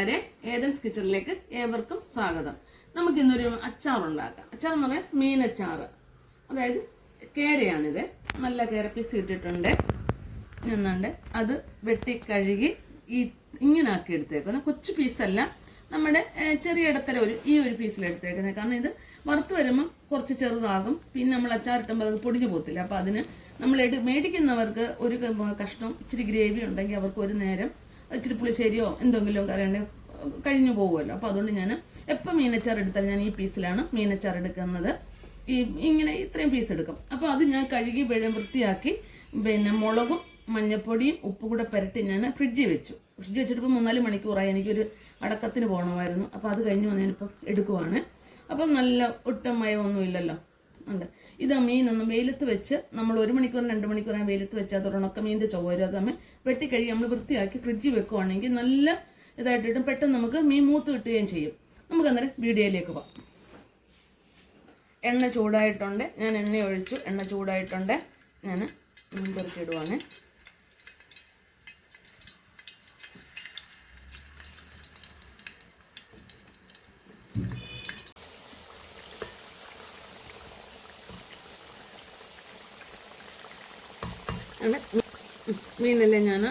കൂട്ടുകാരെ ഏതൻസ് കിച്ചണിലേക്ക് ഏവർക്കും സ്വാഗതം. നമുക്ക് ഇന്നൊരു അച്ചാർ ഉണ്ടാക്കാം അച്ചാർ എന്ന് പറയാൻ മീനച്ചാർ അതായത് കേരയാണിത്. നല്ല കേര പീസ് ഇട്ടിട്ടുണ്ട്. എന്നുണ്ട് അത് വെട്ടി കഴുകി ഈ ഇങ്ങനെ ആക്കി എടുത്തേക്കുന്നത് കൊച്ചു പീസല്ല നമ്മുടെ ചെറിയ ഇടത്തര ഒരു ഈ ഒരു പീസിൽ എടുത്തേക്കുന്നത് കാരണം ഇത് വറുത്ത് വരുമ്പം കുറച്ച് ചെറുതാകും. പിന്നെ നമ്മൾ അച്ചാർ ഇട്ടുമ്പോൾ അത് പൊടിഞ്ഞു പോകത്തില്ല. അപ്പോൾ അതിന് നമ്മൾ മേടിക്കുന്നവർക്ക് ഒരു കഷ്ണം ഇച്ചിരി ഗ്രേവി ഉണ്ടെങ്കിൽ അവർക്ക് ഒരു നേരം ഇച്ചിരി പുളിശ്ശേരിയോ എന്തെങ്കിലും കറിയുണ്ടെങ്കിൽ കഴിഞ്ഞു പോകുമല്ലോ. അപ്പോൾ അതുകൊണ്ട് ഞാൻ എപ്പോൾ മീനച്ചാർ എടുത്താൽ ഞാൻ ഈ പീസിലാണ് മീനച്ചാർ എടുക്കുന്നത്. ഈ ഇങ്ങനെ ഇത്രയും പീസ് എടുക്കും. അപ്പോൾ അത് ഞാൻ കഴുകി വെള്ളം വൃത്തിയാക്കി പിന്നെ മുളകും മഞ്ഞപ്പൊടിയും ഉപ്പും കൂടെ പുരട്ടി ഞാൻ ഫ്രിഡ്ജിൽ വെച്ചു. ഫ്രിഡ്ജിൽ വെച്ചിട്ട് മൂന്നാൽ മണിക്കൂറായി. എനിക്കൊരു അടക്കത്തിന് പോകണമായിരുന്നു അപ്പോൾ അത് കഴിഞ്ഞ് വന്ന് ഞാനിപ്പോൾ എടുക്കുവാണ്. അപ്പം നല്ല ഒട്ടും മയമൊന്നും ഇല്ലല്ലോ ഉണ്ട്. ഇത് മീനൊന്നും വെയിലത്ത് വെച്ച് നമ്മൾ ഒരു മണിക്കൂർ രണ്ട് മണിക്കൂർ വെയിലത്ത് വെച്ച് അത് ഉണക്ക മീനിന്റെ ചൊവ്വരും അത് നമ്മൾ വെട്ടിക്കഴുകി നമ്മൾ വൃത്തിയാക്കി ഫ്രിഡ്ജിൽ വെക്കുവാണെങ്കിൽ നല്ല ഇതായിട്ടിട്ടും പെട്ടെന്ന് നമുക്ക് മീൻ മൂത്ത് കിട്ടുകയും ചെയ്യും. നമുക്ക് അന്നേരം വീഡിയോയിലേക്ക് പോകാം. എണ്ണ ചൂടായിട്ടുണ്ട്. ഞാൻ എണ്ണ ഒഴിച്ചു. എണ്ണ ചൂടായിട്ടുണ്ട്. ഞാൻ മീൻ പെറുക്കിയിടുവാണ് മീനെല്ലാം ഞാൻ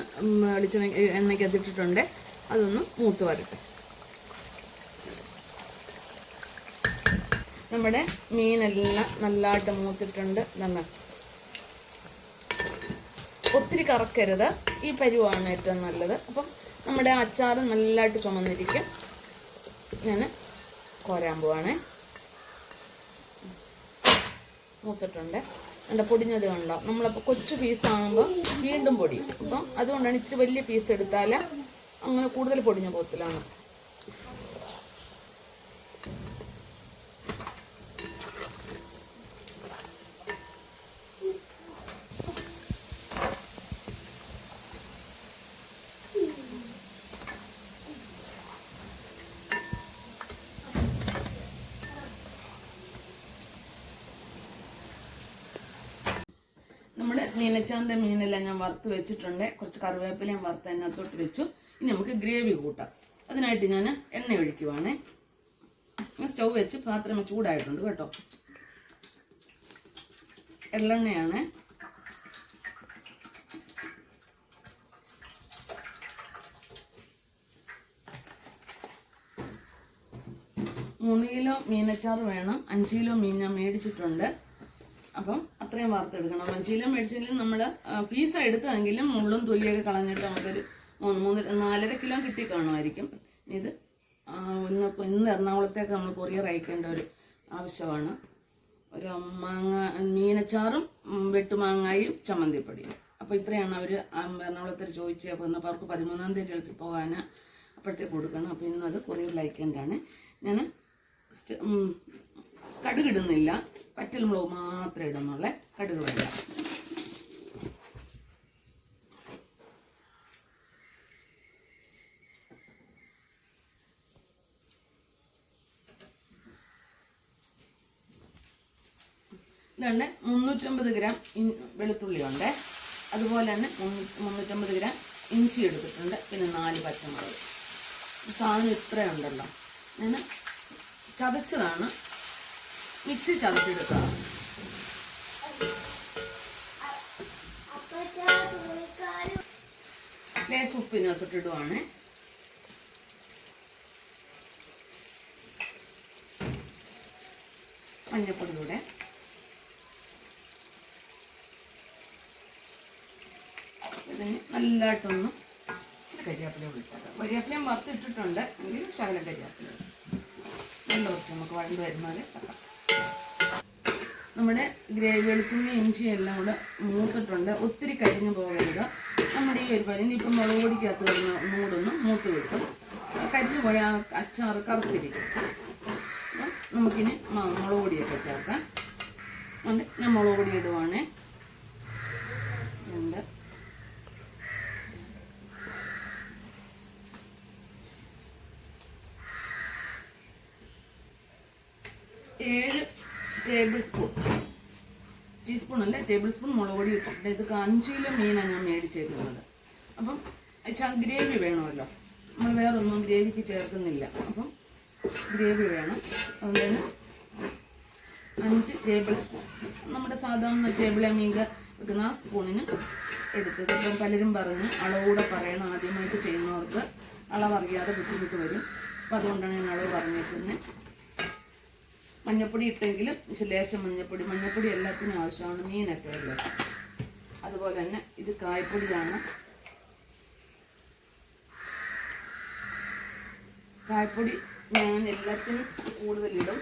വെളിച്ചെണ്ണ എണ്ണയ്ക്കകത്ത് ഇട്ടിട്ടുണ്ട് അതൊന്ന് മൂത്ത് വരട്ടെ. നമ്മുടെ മീനെല്ലാം നല്ലതായിട്ട് മൂത്തിട്ടുണ്ട്. നന്ന ഒത്തിരി കറക്കരുത്. ഈ പരുവാണ് ഏറ്റവും നല്ലത്. അപ്പം നമ്മുടെ അച്ചാർ നല്ലതായിട്ട് ചുമന്നിരിക്കും. ഞാൻ കോരാൻ പോവാണേ. മൂത്തിട്ടുണ്ട്. എന്റെ പൊടിഞ്ഞത് കണ്ടോ? നമ്മളപ്പോൾ കൊച്ചു പീസാകുമ്പോൾ വീണ്ടും പൊടിയും. അപ്പം അതുകൊണ്ടാണ് ഇച്ചിരി വലിയ പീസ് എടുത്താൽ അങ്ങനെ കൂടുതൽ പൊടിഞ്ഞ പോത്തിലാണ്. നമ്മുടെ മീനച്ചാറിന്റെ മീനെല്ലാം ഞാൻ വറുത്ത് വെച്ചിട്ടുണ്ട്. കുറച്ച് കറിവേപ്പിലയും വറുത്ത് അതിനകത്തോട്ട് വെച്ചു. ഇനി നമുക്ക് ഗ്രേവി കൂട്ടാം. അതിനായിട്ട് ഞാൻ എണ്ണ ഒഴിക്കുവാണേ. ഞാൻ സ്റ്റൗ വെച്ച് പാത്രം ചൂടായിട്ടുണ്ട് കേട്ടോ. എള്ളെണ്ണയാണ്. മൂന്ന് കിലോ മീനച്ചാറ് വേണം. അഞ്ച് കിലോ മീൻ ഞാൻ മേടിച്ചിട്ടുണ്ട്. അപ്പം അത്രയും വാർത്തെടുക്കണം. മഞ്ചീല കിലോ മേടിച്ചെങ്കിലും നമ്മൾ പീസ എടുത്തെങ്കിലും മുള്ളും തൊലിയൊക്കെ കളഞ്ഞിട്ട് നമുക്കൊരു മൂന്ന് മൂന്ന് നാലര കിലോ കിട്ടി കാണുമായിരിക്കും. ഇത് ഒന്ന് ഇന്ന് എറണാകുളത്തേക്ക് നമ്മൾ കൊറിയർ അയക്കേണ്ട ഒരു ആവശ്യമാണ്. ഒരു മാങ്ങ മീനച്ചാറും വെട്ടുമാങ്ങായും ചമ്മന്തിപ്പൊടിയും. അപ്പോൾ ഇത്രയാണ് അവർ എറണാകുളത്തിൽ ചോദിച്ചത് അപ്പോൾ ഇന്നപ്പോൾ അവർക്ക് പതിമൂന്നാം തീയതി എളുപ്പി പോകാൻ അപ്പോഴത്തേക്ക് കൊടുക്കണം. അപ്പോൾ ഇന്നത് കൊറിയറിൽ അയക്കേണ്ടതാണ്. ഞാൻ കടുകിടുന്നില്ല. പറ്റൽ മുളക് മാത്രം ഇടുന്നുള്ള. കടുക് വെള്ളം ഇതുണ്ട് മുന്നൂറ്റമ്പത് ഗ്രാം വെളുത്തുള്ളി ഉണ്ട് അതുപോലെ തന്നെ മുന്നൂ- മുന്നൂറ്റമ്പത് ഗ്രാം ഇഞ്ചി എടുത്തിട്ടുണ്ട്. പിന്നെ നാല് പച്ചമുളക്. സാധനം ഇത്രയുണ്ടല്ലോ. ഞാൻ ചതച്ചതാണ്. മിക്സി ചതച്ചെടുത്തതാണ് ലേശം ഉപ്പിനകത്തോട്ട് ഇടുവാണ് മഞ്ഞപ്പൊടി കൂടെ നല്ലതായിട്ടൊന്ന് ഇച്ചിരി കരിയാപ്പില വിളിക്കാം. കരിയാപ്പിലയും വറുത്തിട്ടിട്ടുണ്ട്. എങ്കിൽ ശകലം കരിയാപ്പില. നല്ല വൃത്തി നമുക്ക് വഴണ്ട് വരുന്നത് നമ്മുടെ ഗ്രേവി വെളുത്തുള്ളി ഇഞ്ചി എല്ലാം കൂടെ മൂത്തിട്ടുണ്ട്. ഒത്തിരി കരിഞ്ഞു പോകരുത്. നമ്മുടെ ഈ ഒരു പനി ഇനിയിപ്പം മുളക് പൊടിക്കകത്ത് വരുന്ന മൂടൊന്നും മൂത്ത് കിട്ടും. കരിഞ്ഞു ആ അച്ചാറ് കറുത്തിരിക്കും. നമുക്കിനി മുളക് പൊടിയൊക്കെ ചേർക്കാം. അതുകൊണ്ട് ഞാൻ മുളക് പൊടി ഇടുവാണേ. ഉണ്ട് ഏഴ് ടേബിൾ സ്പൂൺ. ടീസ്പൂൺ അല്ലേ? ടേബിൾ സ്പൂൺ മുളക് പൊടി ഇട്ടിട്ട് ഇത് അഞ്ച് കിലോ മീനാണ് ഞാൻ മേടിച്ചേക്കുന്നത്. അപ്പം ഗ്രേവി വേണമല്ലോ. നമ്മൾ വേറൊന്നും ഗ്രേവിക്ക് ചേർക്കുന്നില്ല. അപ്പം ഗ്രേവി വേണം. അതുകൊണ്ടാണ് അഞ്ച് ടേബിൾ സ്പൂൺ. നമ്മുടെ സാധാരണ ടേബിളെ മീൻ വെക്കുന്ന ആ സ്പൂണിന് എടുത്തത്. ഇപ്പം പലരും പറഞ്ഞു അളവുകൂടെ പറയണം ആദ്യമായിട്ട് ചെയ്യുന്നവർക്ക്. അളവറിയാതെ ബുദ്ധിമുട്ട് വരും. അപ്പം അതുകൊണ്ടാണ് ഞാൻ അളവ് പറഞ്ഞേക്കുന്നത്. മഞ്ഞപ്പൊടി ഇട്ടെങ്കിലും ശ്ലേഷം മഞ്ഞപ്പൊടി. മഞ്ഞപ്പൊടി എല്ലാത്തിനും ആവശ്യമാണ് മീനൊക്കെ അല്ലേ അതുപോലെ തന്നെ ഇത് കായ്പൊടിയാണ് കായ്പൊടി ഞാൻ എല്ലാത്തിനും കൂടുതലിടും.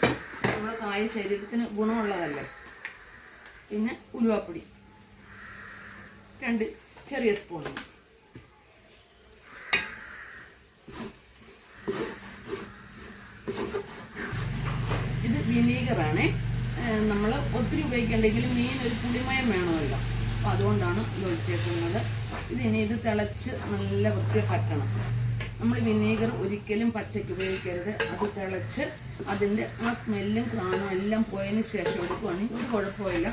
നമ്മുടെ കായ ശരീരത്തിന് ഗുണമുള്ളതല്ലേ? പിന്നെ ഉലുവാപ്പൊടി. രണ്ട് ചെറിയ സ്പൂൺ ഇത് വിനീഗറാണ്. നമ്മൾ ഒത്തിരി ഉപയോഗിക്കേണ്ടെങ്കിൽ മീൻ ഒരു പുളിമയം വേണമല്ലോ. അപ്പോൾ അതുകൊണ്ടാണ് ഇത് ഒഴിച്ചേക്കുന്നത്. ഇത് ഇനി ഇത് തിളച്ച് നല്ല വൃത്തി പറ്റണം. നമ്മൾ വിനീഗർ ഒരിക്കലും പച്ചയ്ക്ക് ഉപയോഗിക്കരുത്. അത് തിളച്ച് അതിന്റെ ആ സ്മെല്ലും കാണും എല്ലാം പോയതിന് ശേഷം എടുക്കുവാണെങ്കിൽ ഒരു കുഴപ്പമില്ല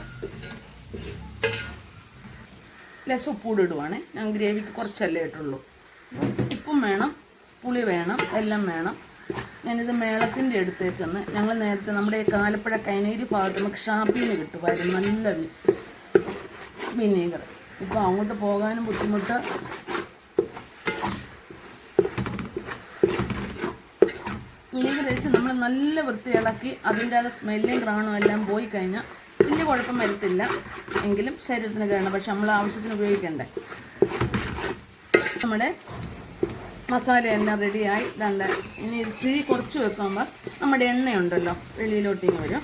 ലേശം ഉപ്പൂടി ഇടുവാണേ. ഞാൻ ഗ്രേവിക്ക് കുറച്ചല്ലേ ഇട്ടുള്ളൂ. ഉപ്പും വേണം പുളി വേണം എല്ലാം വേണം. ഞാനിത് മേളത്തിന്റെ അടുത്തേക്കെന്ന്. ഞങ്ങൾ നേരത്തെ നമ്മുടെ ഈ കാലപ്പുഴ കൈനേരി ഭാഗത്ത് നമുക്ക് ഷാപ്പിൽ നിന്ന് കിട്ടുമായിരുന്നു. നല്ല വിനീഗർ ഇപ്പോൾ അങ്ങോട്ട് പോകാനും ബുദ്ധിമുട്ട്. വിനീഗർ അഴിച്ച് നമ്മൾ നല്ല വൃത്തി ഇളക്കി അതിന്റെ ആ സ്മെല്ലും ക്രാണും എല്ലാം പോയി കഴിഞ്ഞാൽ വലിയ കുഴപ്പം വരത്തില്ല. എങ്കിലും ശരീരത്തിന് കേണം പക്ഷെ നമ്മൾ ആവശ്യത്തിന് ഉപയോഗിക്കണ്ടേ? നമ്മുടെ മസാല എല്ലാം റെഡിയായി. ഇതുണ്ട് ഇനി ഇച്ചിരി കുറച്ച് വെക്കുമ്പോൾ നമ്മുടെ എണ്ണയുണ്ടല്ലോ വെളിയിലോട്ടിങ് വരും.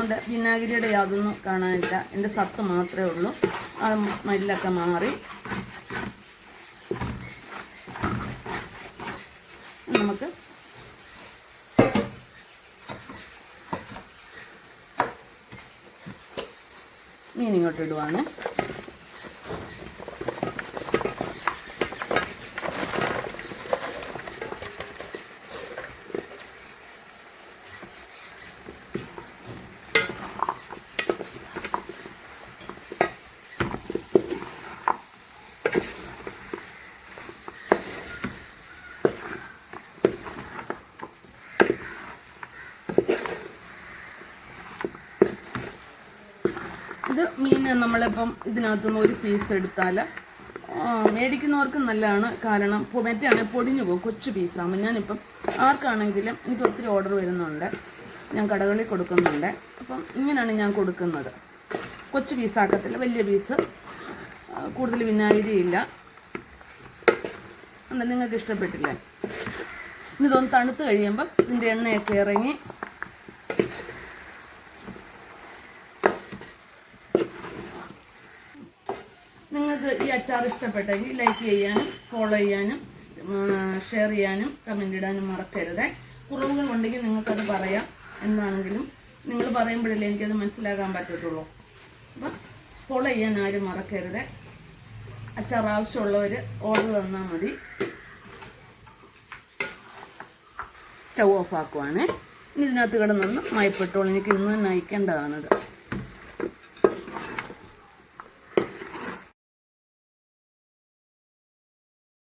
ഉണ്ട് വിനാഗിരിയുടെ യാതൊന്നും കാണാനില്ല. എന്റെ സത്ത് മാത്രമേ ഉള്ളൂ. ആ സ്മെല്ലൊക്കെ മാറി. നമുക്ക് മീൻ ഇങ്ങോട്ട് ഇടുവാണ്. മീൻ നമ്മളിപ്പം ഇതിനകത്തുനിന്ന് ഒരു പീസ് എടുത്താൽ മേടിക്കുന്നവർക്ക് നല്ലതാണ്. കാരണം മറ്റാണെങ്കിൽ പൊടിഞ്ഞു പോകും കൊച്ചു പീസാകുമ്പോൾ ഞാനിപ്പം ആർക്കാണെങ്കിലും എനിക്ക് ഒത്തിരി ഓർഡർ വരുന്നുണ്ട്. ഞാൻ കടകളിൽ കൊടുക്കുന്നുണ്ട്. അപ്പം ഇങ്ങനെയാണ് ഞാൻ കൊടുക്കുന്നത്. കൊച്ചു പീസാക്കത്തില്ല വലിയ പീസ് കൂടുതൽ വിനാഗിരി ഇല്ല. എന്താ നിങ്ങൾക്ക് ഇഷ്ടപ്പെട്ടില്ലേ? ഇനി ഇതൊന്ന് തണുത്ത് കഴിയുമ്പം ഇതിന്റെ എണ്ണയൊക്കെ ഇറങ്ങി നിങ്ങൾക്ക് ഈ അച്ചാർ ഇഷ്ടപ്പെട്ടെങ്കിൽ ലൈക്ക് ചെയ്യാനും ഫോളോ ചെയ്യാനും ഷെയർ ചെയ്യാനും കമന്റ് ഇടാനും മറക്കരുത്. കുറവുകൾ ഉണ്ടെങ്കിൽ നിങ്ങൾക്കത് പറയാം എന്താണെങ്കിലും നിങ്ങൾ പറയുമ്പോഴല്ലേ എനിക്കത് മനസ്സിലാക്കാൻ പറ്റത്തുള്ളൂ. അപ്പം ഫോളോ ചെയ്യാൻ ആരും മറക്കരുത്. അച്ചാർ ആവശ്യമുള്ളവർ ഓർഡർ തന്നാൽ മതി. സ്റ്റൗ ഓഫ് ആക്കുവാണ്. ഇനി ഇതിനകത്ത് കിടന്നൊന്ന് മയപ്പെട്ടോളൂ. എനിക്ക് ഇന്ന് തന്നെ അയക്കേണ്ടതാണിത്